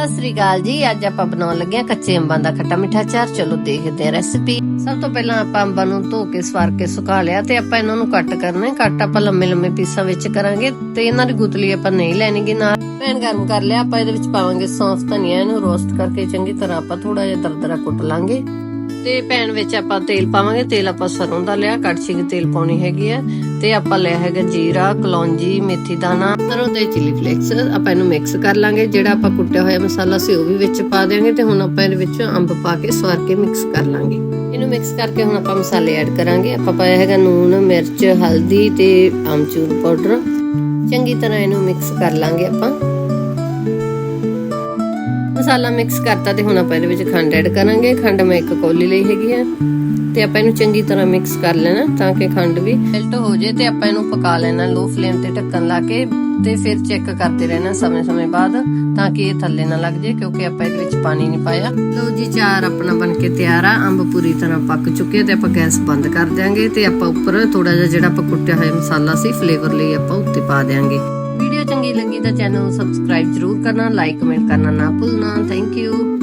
ਸਤਿ ਸ੍ਰੀ ਅਕਾਲ ਜੀ। ਅੱਜ ਆਪਾਂ ਬਣਾਉਣ ਲੱਗੇ ਹਾਂ ਕੱਚੇ ਅੰਬਾਂ ਦਾ ਖੱਟਾ ਮਿੱਠਾ ਚਾਰ ਚਲੋ ਦੇਖਦੇ ਆ ਰੈਸਿਪੀ ਸਭ ਤੋਂ ਪਹਿਲਾਂ ਆਪਾਂ ਅੰਬਾਂ ਨੂੰ ਧੋ ਕੇ, ਸਵਾਰ ਕੇ ਸੁਕਾ ਲਿਆ ਤੇ ਆਪਾਂ ਇਹਨਾਂ ਨੂੰ ਕੱਟ ਕਰਨਾ ਹੈ। ਕੱਟ ਆਪਾਂ ਲੰਮੇ ਲੰਮੇ ਪੀਸਾਂ ਵਿੱਚ ਕਰਾਂਗੇ ਤੇ ਇਹਨਾਂ ਦੀ ਗੁਤਲੀ ਆਪਾਂ ਨਹੀਂ ਲੈਣੀਗੀ ਨਾਲ। ਪੈਨ ਗਰਮ ਕਰ ਲਿਆ। ਆਪਾਂ ਇਹਦੇ ਵਿੱਚ ਪਾਵਾਂਗੇ ਸੌਂਫ, ਧਨੀਆ, ਇਹਨੂੰ ਰੋਸਟ ਕਰਕੇ ਚੰਗੀ ਤਰ੍ਹਾਂ ਆਪਾਂ ਥੋੜਾ ਜਿਹਾ ਦਰਦਰਾ ਕੁੱਟ ਲਾਂਗੇ। ਤੇ ਪੈਨ ਵਿੱਚ ਆਪਾਂ ਤੇਲ ਪਾਵਾਂਗੇ, ਤੇਲ ਆਪਾਂ ਸਰੋਂ ਦਾ ਲਿਆ, ਕੜਛੀ ਦੀ ਤੇਲ ਪਾਉਣੀ ਹੈਗੀ ਆ। ਤੇ ਆਪਾਂ ਲਿਆ ਹੈਗਾ ਜੀਰਾ, ਕਲੌਂਜੀ, ਮੇਥੀ ਦਾਣਾ। ਸਰੋਂ ਦੇ ਚਿਲੀ ਫਲੇਕਸ ਆਪਾਂ ਇਹਨੂੰ ਮਿਕਸ ਕਰ ਲਾਂਗੇ, ਜਿਹੜਾ ਆਪਾਂ ਕੁੱਟਿਆ ਹੋਇਆ ਮਸਾਲਾ ਸੀ ਉਹ ਵੀ ਵਿੱਚ ਪਾ ਦੇਵਾਂਗੇ ਤੇ ਹੁਣ ਆਪਾਂ ਇਹਦੇ ਵਿੱਚ ਅੰਬ ਪਾ ਕੇ ਸਵਾਰ ਕੇ ਮਿਕਸ ਕਰ ਲਾਂਗੇ। ਇਹਨੂੰ ਮਿਕਸ ਕਰਕੇ ਹੁਣ ਆਪਾਂ ਮਸਾਲੇ ਐਡ ਕਰਾਂਗੇ। ਆਪਾਂ ਪਾਇਆ ਹੈਗਾ ਨੂਨ ਮਿਰਚ, ਹਲਦੀ ਤੇ ਆਮਚੂਰ ਪਾਊਡਰ। ਚੰਗੀ ਤਰ੍ਹਾਂ ਇਹਨੂੰ ਮਿਕਸ ਕਰ ਲਾਂਗੇ ਆਪਾਂ। ਮਸਾਲਾ ਮਿਕਸ ਕਰਤਾ ਤੇ ਹੁਣ ਆਪਾਂ ਇਹਦੇ ਵਿੱਚ ਖੰਡ ਐਡ ਕਰਾਂਗੇ। ਖੰਡ ਮੈਂ ਇੱਕ ਕੌਲੀ ਲਈ ਹੈਗੀ ਆ। ਤੇ ਆਪਾਂ ਇਹਨੂੰ ਚੰਗੀ ਤਰ੍ਹਾਂ ਮਿਕਸ ਕਰ ਲੈਣਾ ਤਾਂ ਕਿ ਖੰਡ ਵੀ ਮੈਲਟ ਹੋ ਜੇ ਤੇ ਆਪਾਂ ਇਹਨੂੰ ਪਕਾ ਲੈਣਾ ਲੋ ਫਲੇਮ ਤੇ ਢੱਕਣ ਲਾ ਕੇ ਤੇ ਫਿਰ ਚੈੱਕ ਕਰਦੇ ਰਹਿਣਾ ਸਮੇਂ-ਸਮੇਂ ਬਾਅਦ ਤਾਂ ਕਿ ਇਹ ਥੱਲੇ ਨਾ ਲੱਗ ਜੇ ਕਿਉਂਕਿ ਆਪਾਂ ਇਹਦੇ ਵਿੱਚ ਪਾਣੀ ਨਹੀਂ ਪਾਇਆ। ਲੋ ਜੀ ਚਾਰ ਆਪਣਾ ਬਣ ਕੇ ਤਿਆਰ ਆ। ਅੰਬ ਪੂਰੀ ਤਰ੍ਹਾਂ ਪੱਕ ਚੁੱਕੇ ਤੇ ਆਪਾਂ ਗੈਸ ਬੰਦ ਕਰ ਦਿਆਂਗੇ ਤੇ ਆਪਾਂ ਉੱਪਰ ਥੋੜਾ ਜਿਹਾ ਜਿਹੜਾ ਆਪਾਂ ਕੁੱਟਿਆ ਹੋਇਆ ਮਸਾਲਾ ਸੀ ਫਲੇਵਰ ਲਈ ਆਪਾਂ ਉੱਤੇ ਪਾ ਦਿਆਂਗੇ। ਲੱਗੀ ਤਾਂ ਚੈਨਲ ਨੂੰ ਸਬਸਕ੍ਰਾਈਬ ਜਰੂਰ ਕਰਨਾ ਲਾਈਕ ਕਮੈਂਟ ਕਰਨਾ ਨਾ ਭੁੱਲਣਾ। Thank you